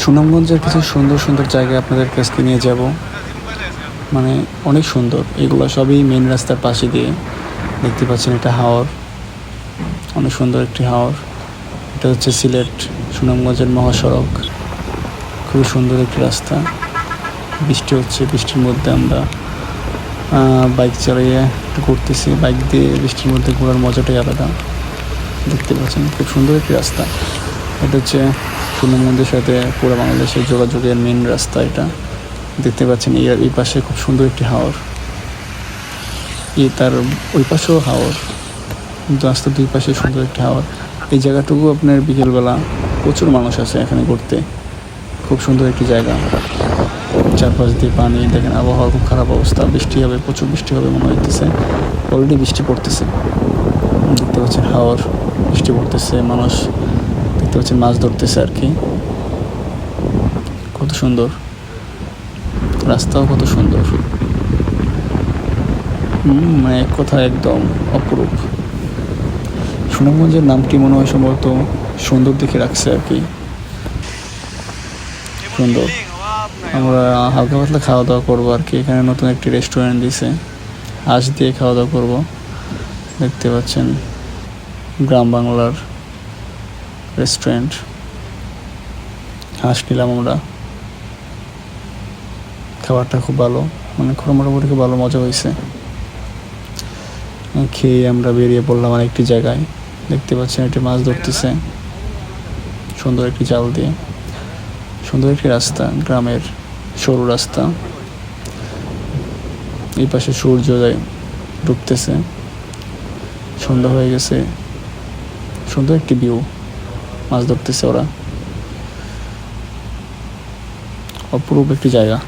সুনামগঞ্জের কিছু সুন্দর সুন্দর জায়গা আপনাদের কাছকে নিয়ে যাব। মানে অনেক সুন্দর। এগুলো সবই মেন রাস্তার পাশে দিয়ে দেখতে পাচ্ছেন এটা হাওর। অনেক সুন্দর একটি হাওর। এটা হচ্ছে সিলেট সুনামগঞ্জের মহাসড়ক। খুবই সুন্দর একটি রাস্তা। বৃষ্টি হচ্ছে, বৃষ্টির মধ্যে আমরা বাইক চালিয়ে একটু ঘুরতেছি। বাইক দিয়ে বৃষ্টির মধ্যে ঘোরার মজাটাই আলাদা। দেখতে পাচ্ছেন, খুব সুন্দর একটি রাস্তা। এটা হচ্ছে সুনামগঞ্জের সাথে পুরো বাংলাদেশের যোগাযোগের মেন রাস্তা এটা। দেখতে পাচ্ছেন, এই এই পাশে খুব সুন্দর একটি হাওর। এই তার ওই পাশেও হাওর। রাস্তার দুই পাশে সুন্দর একটি হাওর। এই জায়গাটুকু আপনার বিকেলবেলা প্রচুর মানুষ আছে এখানে ঘুরতে। খুব সুন্দর একটি জায়গা। চারপাশ দিয়ে পানি, দেখেন আবহাওয়ার খুব খারাপ অবস্থা। বৃষ্টি হবে, প্রচুর বৃষ্টি হবে মনে হইতেছে। অলরেডি বৃষ্টি পড়তেছে। দেখতে পাচ্ছেন হাওর, বৃষ্টি পড়তেছে, মানুষ দেখতে পাচ্ছেন মাছ ধরতেছে আর কি। কত সুন্দর। রাস্তাও কত সুন্দর। হুম, মানে এক কথা একদম অপরূপ। সুনামগঞ্জের নামটি মনে হয় সম্ভবত সুন্দর দেখে রাখছে আর কি। সুন্দর। আমরা হালকা পাতলা খাওয়া দাওয়া করব আর কি। এখানে নতুন একটি রেস্টুরেন্ট দিছে। হাঁস দিয়ে খাওয়া দাওয়া করব। দেখতে পাচ্ছেন গ্রাম বাংলার রেস্টুরেন্ট। হাঁস নিলাম আমরা। খাবারটা খুব ভালো। মানে খুব মোটামুটি খুব ভালো মজা হয়েছে। খেয়ে আমরা বেরিয়ে পড়লাম আরেকটি জায়গায়। দেখতে পাচ্ছেন একটি মাছ ধরতেছে। সুন্দর একটি জাল দিয়ে। সুন্দর একটি রাস্তা, গ্রামের সরু রাস্তা। এই পাশে সূর্য ডুবতেছে। সন্ধ্যা হয়ে গেছে। সুন্দর একটি ভিউ মাছ ধরতেছে ওরা। অপরূপ একটি জায়গা।